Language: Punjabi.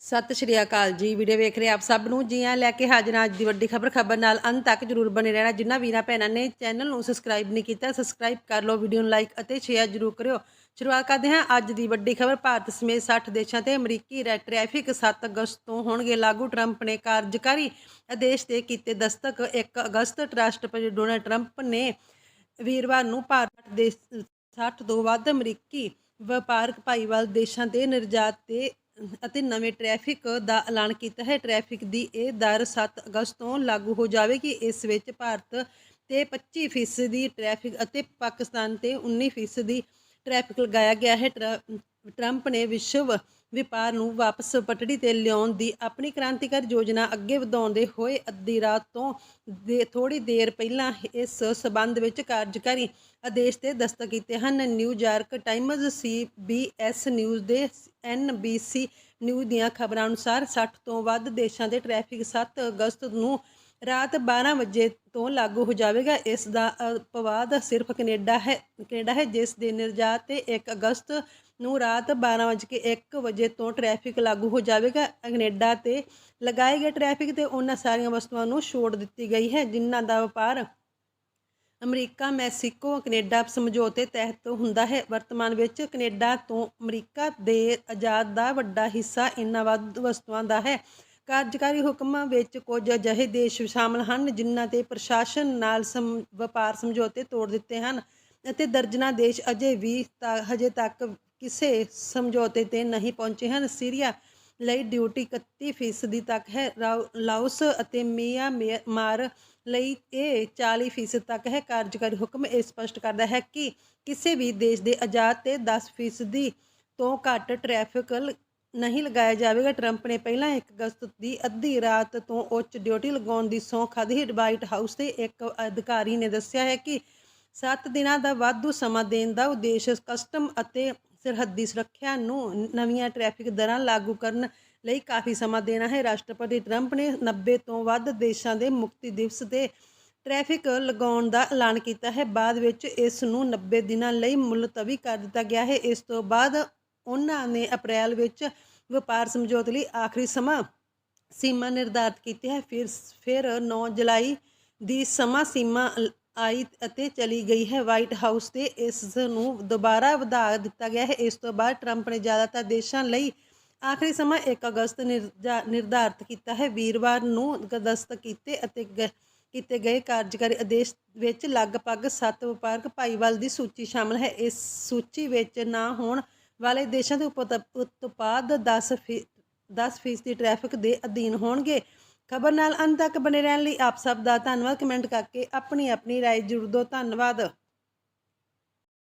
ਸਤਿ ਸ਼੍ਰੀ ਅਕਾਲ ਜੀ। ਵੀਡੀਓ ਵੇਖ ਰਹੇ ਆਪ ਸਭ ਨੂੰ। ਜੀ ਆਇਆਂ ਲੈ ਕੇ ਹਾਜ਼ਰ ਅੱਜ ਦੀ ਵੱਡੀ ਖਬਰ। ਖਬਰ ਨਾਲ ਅੰਤ ਤੱਕ ਜਰੂਰ ਬਣੇ ਰਹਿਣਾ। ਜਿਨ੍ਹਾਂ ਵੀਰਾਂ ਭੈਣਾਂ ਨੇ ਚੈਨਲ ਨੂੰ ਸਬਸਕ੍ਰਾਈਬ ਨਹੀਂ ਕੀਤਾ, ਸਬਸਕ੍ਰਾਈਬ ਕਰ ਲਓ, ਵੀਡੀਓ ਨੂੰ ਲਾਈਕ ਅਤੇ ਸ਼ੇਅਰ ਜਰੂਰ ਕਰਿਓ। ਸ਼ੁਰੂਆਤ ਕਰਦੇ ਹਾਂ ਅੱਜ ਦੀ ਵੱਡੀ ਖਬਰ। ਭਾਰਤ ਸਮੇਤ 60 ਦੇਸ਼ਾਂ ਤੇ ਅਮਰੀਕੀ ਰੈ- ਟ੍ਰੈਫਿਕ 7 ਅਗਸਤ ਤੋਂ ਹੋਣਗੇ ਲਾਗੂ। ਟਰੰਪ ਨੇ ਕਾਰਜਕਾਰੀ ਆਦੇਸ਼ ਤੇ ਕੀਤੇ ਦਸਤਕ 1 ਅਗਸਤ। ਰਾਸ਼ਟਰਪਤੀ ਡੋਨਾਲਡ ਟਰੰਪ ਨੇ ਵੀਰਵਾਰ ਨੂੰ ਭਾਰਤ ਦੇ 60 ਤੋਂ ਵੱਧ ਅਮਰੀਕੀ ਵਪਾਰਕ ਭਾਈਵਾਲ ਦੇਸ਼ਾਂ ਦੇ ਨਿਰਜਾਤ ਤੇ ਅਤੇ ਨਵੇਂ ਟ੍ਰੈਫਿਕ ਦਾ ਐਲਾਨ ਕੀਤਾ ਹੈ। ਟ੍ਰੈਫਿਕ ਦੀ ਇਹ ਦਰ 7 ਅਗਸਤ ਤੋਂ ਲਾਗੂ ਹੋ ਜਾਵੇਗੀ। ਇਸ ਵਿੱਚ ਭਾਰਤ ਤੇ 25% ਦੀ ਟ੍ਰੈਫਿਕ ਅਤੇ ਪਾਕਿਸਤਾਨ ਤੇ 19% ਦੀ ਟ੍ਰੈਫਿਕ ਲਗਾਇਆ ਗਿਆ ਹੈ। ਟਰ- ਟਰੰਪ ਨੇ ਵਿਸ਼ਵ ਵਪਾਰ ਨੂੰ ਵਾਪਸ ਪਟੜੀ ਤੇ ਲਿਆਉਣ ਦੀ ਆਪਣੀ ਕ੍ਰਾਂਤੀਕਾਰੀ ਯੋਜਨਾ ਅੱਗੇ ਵਧਾਉਂਦੇ ਹੋਏ ਅੱਧੀ ਰਾਤ ਤੋਂ ਦੇ ਥੋੜੀ ਦੇਰ ਪਹਿਲਾਂ ਇਸ ਸਬੰਧ ਵਿੱਚ ਕਾਰਜਕਾਰੀ ਆਦੇਸ਼ ਤੇ ਦਸਤਕ ਕੀਤੇ ਹਨ। ਨਿਊਯਾਰਕ ਟਾਈਮਜ਼ ਸੀਬੀਐਸ ਨਿਊਜ਼ ਦੇ ਐਨਬੀਸੀ ਨਿਊਜ਼ ਦੀਆਂ ਖਬਰਾਂ ਅਨੁਸਾਰ 60 ਤੋਂ ਵੱਧ ਦੇਸ਼ਾਂ ਦੇ ਟ੍ਰੈਫਿਕ 7 ਅਗਸਤ ਨੂੰ ਰਾਤ 12 ਵਜੇ ਤੋਂ ਲਾਗੂ ਹੋ ਜਾਵੇਗਾ। ਇਸ ਦਾ ਅਪਵਾਦ ਸਿਰਫ ਕੈਨੇਡਾ ਹੈ ਕੈਨੇਡਾ ਹੈ, ਜਿਸ ਦੇ ਨਿਰਜਾਤ ਤੇ 1 ਅਗਸਤ ਨੂੰ ਰਾਤ 12:01 ਵਜੇ ਤੋਂ ਟ੍ਰੈਫਿਕ ਲਾਗੂ ਹੋ ਜਾਵੇਗਾ। ਕੈਨੇਡਾ ਤੇ ਲਗਾਏ ਗਏ ਟ੍ਰੈਫਿਕ ਤੇ ਉਹਨਾਂ ਸਾਰੀਆਂ ਵਸਤੂਆਂ ਨੂੰ ਛੋੜ ਦਿੱਤੀ ਗਈ ਹੈ, ਜਿਨ੍ਹਾਂ ਦਾ ਵਪਾਰ ਅਮਰੀਕਾ, ਮੈਕਸੀਕੋ, ਕੈਨੇਡਾ ਸਮਝੌਤੇ ਤਹਿਤ ਹੁੰਦਾ ਹੈ। ਵਰਤਮਾਨ ਵਿੱਚ ਕੈਨੇਡਾ ਤੋਂ ਅਮਰੀਕਾ ਦੇ ਆਜ਼ਾਦ ਦਾ ਵੱਡਾ ਹਿੱਸਾ ਇਹਨਾਂ ਵੱਧ ਵਸਤੂਆਂ ਦਾ ਹੈ। ਕਾਰਜਕਾਰੀ ਹੁਕਮਾਂ ਵਿੱਚ ਕੁਝ ਅਜਿਹੇ ਦੇਸ਼ ਸ਼ਾਮਲ ਹਨ ਜਿਨ੍ਹਾਂ ਤੇ ਪ੍ਰਸ਼ਾਸਨ ਨਾਲ ਸਮ- ਵਪਾਰ ਸਮਝੌਤੇ ਤੋੜ ਦਿੱਤੇ ਹਨ ਅਤੇ ਦਰਜਨਾਂ ਦੇਸ਼ ਅਜੇ ਵੀ ਤਾ- ਹਜੇ ਤੱਕ ਕਿਸੇ ਸਮਝੌਤੇ ਤੇ ਨਹੀਂ ਪਹੁੰਚੇ ਹਨ। ਸੀਰੀਆ ਲਈ ਡਿਊਟੀ 31% ਤੱਕ ਹੈ, ਰਾਓ- ਲਾਓਸ ਅਤੇ ਮਿਆਂਮਾਰ ਲਈ ਇਹ 40% ਤੱਕ ਹੈ। ਕਾਰਜਕਾਰੀ ਹੁਕਮ ਇਹ ਸਪਸ਼ਟ ਕਰਦਾ ਹੈ ਕਿ ਕਿਸੇ ਵੀ ਦੇਸ਼ ਦੇ ਆਜ਼ਾਦ ਤੇ 10% ਤੋਂ ਘੱਟ ਟ੍ਰੈਫਿਕ ਨਹੀਂ ਲਗਾਇਆ ਜਾਵੇਗਾ। ਟਰੰਪ ਨੇ ਪਹਿਲਾਂ 1 ਅਗਸਤ ਦੀ ਅੱਧੀ ਰਾਤ ਤੋਂ ਉੱਚ ਡਿਊਟੀ ਲਗਾਉਣ ਦੀ ਸਹੁੰ ਖਾਧੀ। ਵਾਈਟ ਹਾਊਸ ਦੇ ਇੱਕ ਅਧਿਕਾਰੀ ਨੇ ਦੱਸਿਆ ਹੈ ਕਿ 7 ਦਿਨਾਂ ਦਾ ਵਾਧੂ ਸਮਾਂ ਦੇਣ ਦਾ ਉਦੇਸ਼ ਕਸਟਮ ਅਤੇ ਸਰਹੱਦੀ ਸੁਰੱਖਿਆ ਨੂੰ ਨਵੀਆਂ ਟ੍ਰੈਫਿਕ ਦਰਾਂ ਲਾਗੂ ਕਰਨ ਲਈ ਕਾਫੀ ਸਮਾਂ ਦੇਣਾ ਹੈ। ਰਾਸ਼ਟਰਪਤੀ ਟਰੰਪ ਨੇ 90 ਤੋਂ ਵੱਧ ਦੇਸ਼ਾਂ ਦੇ ਮੁਕਤੀ ਦਿਵਸ ਤੇ ਟ੍ਰੈਫਿਕ ਲਗਾਉਣ ਦਾ ਐਲਾਨ ਕੀਤਾ ਹੈ। ਬਾਅਦ ਵਿੱਚ ਇਸ ਨੂੰ 90 ਦਿਨਾਂ ਲਈ ਮੁਲਤਵੀ ਕਰ ਦਿੱਤਾ ਗਿਆ ਹੈ। ਇਸ ਤੋਂ ਬਾਅਦ ਉਹਨਾਂ ਨੇ ਅਪ੍ਰੈਲ ਵਿੱਚ ਵਪਾਰ ਸਮਝੌਤੇ ਲਈ ਆਖਰੀ ਸਮਾਂ ਸੀਮਾ ਨਿਰਧਾਰਤ ਕੀਤੀ ਹੈ। ਫਿਰ ਫਿਰ 9 ਜੁਲਾਈ ਦੀ ਸਮਾਂ ਸੀਮਾ ਆਈ ਅਤੇ ਚਲੀ ਗਈ ਹੈ। ਵਾਈਟ ਹਾਊਸ ਤੇ ਇਸ ਨੂੰ ਦੁਬਾਰਾ ਵਧਾ ਦਿੱਤਾ ਗਿਆ ਹੈ। ਇਸ ਤੋਂ ਬਾਅਦ ਟਰੰਪ ਨੇ ਜ਼ਿਆਦਾਤਰ ਦੇਸ਼ਾਂ ਲਈ ਆਖਰੀ ਸਮਾਂ 1 ਅਗਸਤ ਨਿਰਜਾ- ਨਿਰਧਾਰਤ ਕੀਤਾ ਹੈ। ਵੀਰਵਾਰ ਨੂੰ ਦਸਤਕ ਕੀਤੇ ਅਤੇ ਗ- ਕੀਤੇ ਗਏ ਕਾਰਜਕਾਰੀ ਆਦੇਸ਼ ਵਿੱਚ ਲਗਭਗ 7 ਵਪਾਰਕ ਭਾਈਵਾਲ ਦੀ ਸੂਚੀ ਸ਼ਾਮਲ ਹੈ। ਇਸ ਸੂਚੀ ਵਿੱਚ ਨਾ ਹੋਣ ਵਾਲੇ ਦੇਸ਼ਾਂ ਦੇ ਉਪਤ- ਉਤਪਾਦ 10 ਫੀ 10 ਫੀਸਦੀ ਟ੍ਰੈਫਿਕ ਦੇ ਅਧੀਨ ਹੋਣਗੇ ਖਬਰ ਨਾਲ ਅੰਤ ਤੱਕ ਬਣੇ ਰਹਿਣ ਲਈ ਆਪ ਸਭ ਦਾ ਧੰਨਵਾਦ ਕਮੈਂਟ ਕਰਕੇ ਆਪਣੀ ਆਪਣੀ رائے ਜ਼ਰੂਰ ਦਿਓ ਧੰਨਵਾਦ